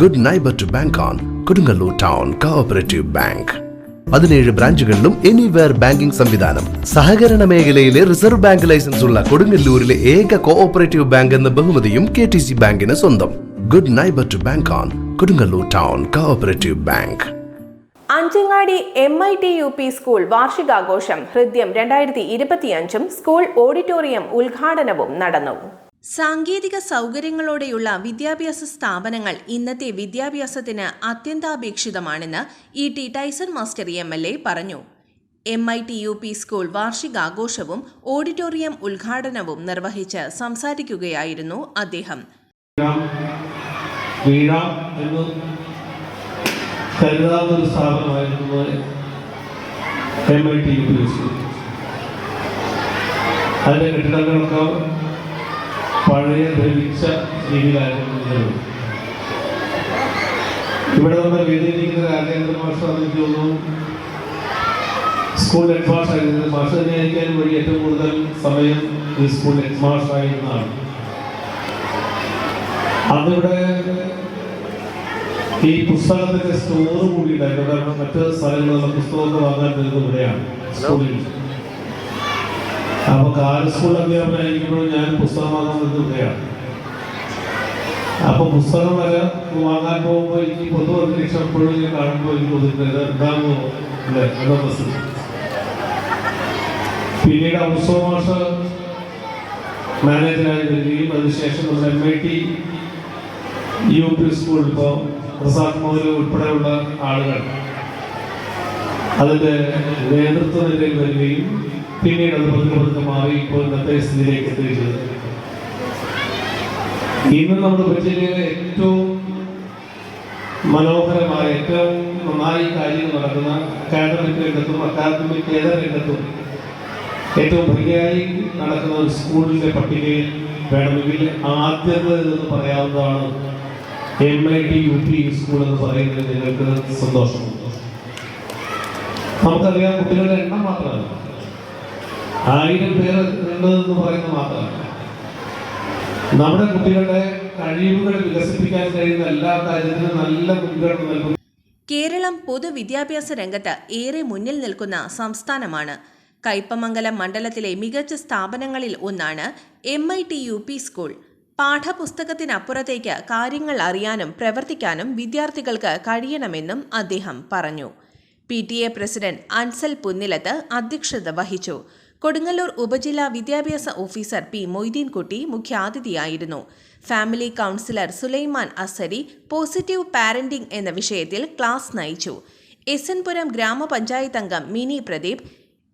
Good neighbour to bank on Kodungallur town cooperative bank പതിനേഴ് ബ്രാഞ്ചുകളിലും anywhere banking സംവിധാനം. സഹകരണ മേഖലയിലെ റിസർവ് ബാങ്ക് ലൈസൻസ് ഉള്ള കൊടുങ്ങല്ലൂരിലെ ഏക കോഓപ്പറേറ്റീവ് ബാങ്ക് എന്ന ബഹുമതിയും കെ ടി സി ബാങ്കിന് സ്വന്തം. Good neighbour to bank on Kodungallur town cooperative bank Anjangadi M I T U P school വാർഷികാഘോഷം ഹൃദ്യം രണ്ടായിരത്തി ഇരുപത്തിയഞ്ചും സ്കൂൾ ഓഡിറ്റോറിയം ഉദ്ഘാടനവും നടന്നു. സാങ്കേതിക സൗകര്യങ്ങളോടെയുള്ള വിദ്യാഭ്യാസ സ്ഥാപനങ്ങൾ ഇന്നത്തെ വിദ്യാഭ്യാസത്തിന് അത്യന്താപേക്ഷിതമാണെന്ന് E T Tyson master M L A പറഞ്ഞു. M I T U P school വാർഷികാഘോഷവും auditorium ഉദ്ഘാടനവും നിർവഹിച്ച് സംസാരിക്കുകയായിരുന്നു അദ്ദേഹം. അതിന്റെ കെട്ടിടങ്ങളൊക്കെ പഴയ ദ്രവിച്ച രീതിയിലായിരുന്നു. ഇവിടെ നമ്മൾ വേദിയിരിക്കുന്ന രാജേന്ദ്ര മാസ്റ്റർ എനിക്ക് തോന്നുന്നു. സ്കൂൾ ഹെഡ് മാസ്റ്റർ ആയിരുന്നത്. മാസ്റ്റർ തന്നെയായിരിക്കാൻ വഴി ഏറ്റവും കൂടുതൽ സമയം ഈ സ്കൂൾ ഹെഡ് മാഷ് ആയിരുന്നതാണ്. അന്നിവിടെ ഈ പുസ്തകത്തിന്റെ സ്റ്റോർ കൂടി ഉണ്ടായിരുന്നു. കാരണം മറ്റ് സ്ഥലങ്ങളിൽ പുസ്തകമൊക്കെ വാങ്ങാൻ വരുന്നത് ഇവിടെയാണ് സ്കൂളിൽ. അപ്പൊ കാല സ്കൂൾ അധ്യാപകനായിരിക്കുമ്പോഴും ഞാൻ പുസ്തകം വാങ്ങാൻ ഇവിടെയാണ് അപ്പൊ പുസ്തകം വരെ വാങ്ങാൻ പോകുമ്പോൾ എനിക്ക് പൊതു അന്തരീക്ഷം എപ്പോഴും ഞാൻ കാണുമ്പോൾ എനിക്ക് തോന്നുന്നത് എന്താണെന്നോ അല്ലേ? അതോ പ്രശ്നം. പിന്നീട് ഔസോ മാഷ മാനേജറായി വരികയും അതിനുശേഷം നമ്മുടെ M I T U P school ഇപ്പോൾ പ്രസാദ് മോദി ഉൾപ്പെടെയുള്ള ആളുകൾ അതിന്റെ നേതൃത്വ നിലയിൽ വരികയും പിന്നീട് അത് പതുക്കെ പതുക്കെ മാറി ഇപ്പോൾ ഇന്നത്തെ സ്ഥിതിയിലേക്ക് എത്തിയിട്ടുള്ളത് ഇന്ന് നമ്മുടെ ബഡ്ജറ്റിലെ ഏറ്റവും മനോഹരമായ ഏറ്റവും നന്നായി കാര്യങ്ങൾ നടക്കുന്ന അക്കാദമിക് രംഗത്തും അക്കാദമിക് ഏത രംഗത്തും ഏറ്റവും ഭംഗിയായി നടക്കുന്ന ഒരു സ്കൂളിന്റെ പട്ടികയിൽ വേണമെങ്കിൽ ആദ്യത്തെ എന്ന് പറയാവുന്നതാണ് M I T U P school എന്ന് പറയുന്നത് നിങ്ങൾക്ക് സന്തോഷമുണ്ട് നമുക്കറിയാം കുട്ടികളുടെ എണ്ണം മാത്രമല്ല. ആയിരം പേർ എന്ന് പറയുന്നത് മാത്രമല്ല. നമ്മുടെ കുട്ടികളുടെ കഴിവുകൾ വികസിപ്പിക്കാൻ കഴിയുന്ന എല്ലാ കാര്യത്തിനും നല്ല മുൻഗണന നൽകുന്നു. കേരളം പൊതുവിദ്യാഭ്യാസ രംഗത്ത് ഏറെ മുന്നിൽ നിൽക്കുന്ന സംസ്ഥാനമാണ്. കയ്പമംഗലം മണ്ഡലത്തിലെ മികച്ച സ്ഥാപനങ്ങളിൽ ഒന്നാണ് M I T U P school പാഠപുസ്തകത്തിനപ്പുറത്തേക്ക് കാര്യങ്ങൾ അറിയാനും പ്രവർത്തിക്കാനും വിദ്യാർത്ഥികൾക്ക് കഴിയണമെന്നും അദ്ദേഹം പറഞ്ഞു. P T A president Ansal Punnilath അധ്യക്ഷത വഹിച്ചു. കൊടുങ്ങല്ലൂർ ഉപജില്ലാ വിദ്യാഭ്യാസ officer P Moideenkutty മുഖ്യാതിഥിയായിരുന്നു. Family counsellor Sulaiman Asari positive parenting എന്ന വിഷയത്തിൽ ക്ലാസ് നയിച്ചു. എസ് എൻ പുരം ഗ്രാമപഞ്ചായത്ത് അംഗം Mini Pradeep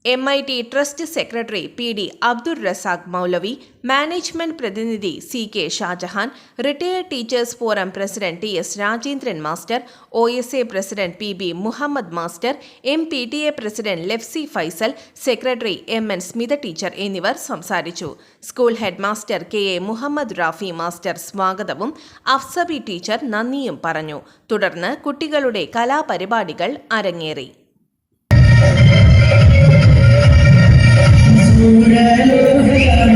M I T trust secretary P D Abdul Razak Moulavi management പ്രതിനിധി C K Shajahan retired teachers forum president T S Rajendran master O S A president P B Muhammad master M P T A president Lefsi Faisal secretary M N Smitha teacher എന്നിവർ സംസാരിച്ചു. School head master K A Muhammad Rafi master സ്വാഗതവും Afsabi teacher നന്ദിയും പറഞ്ഞു. തുടർന്ന് കുട്ടികളുടെ കലാപരിപാടികൾ അരങ്ങേറി. പൂരലോകയാ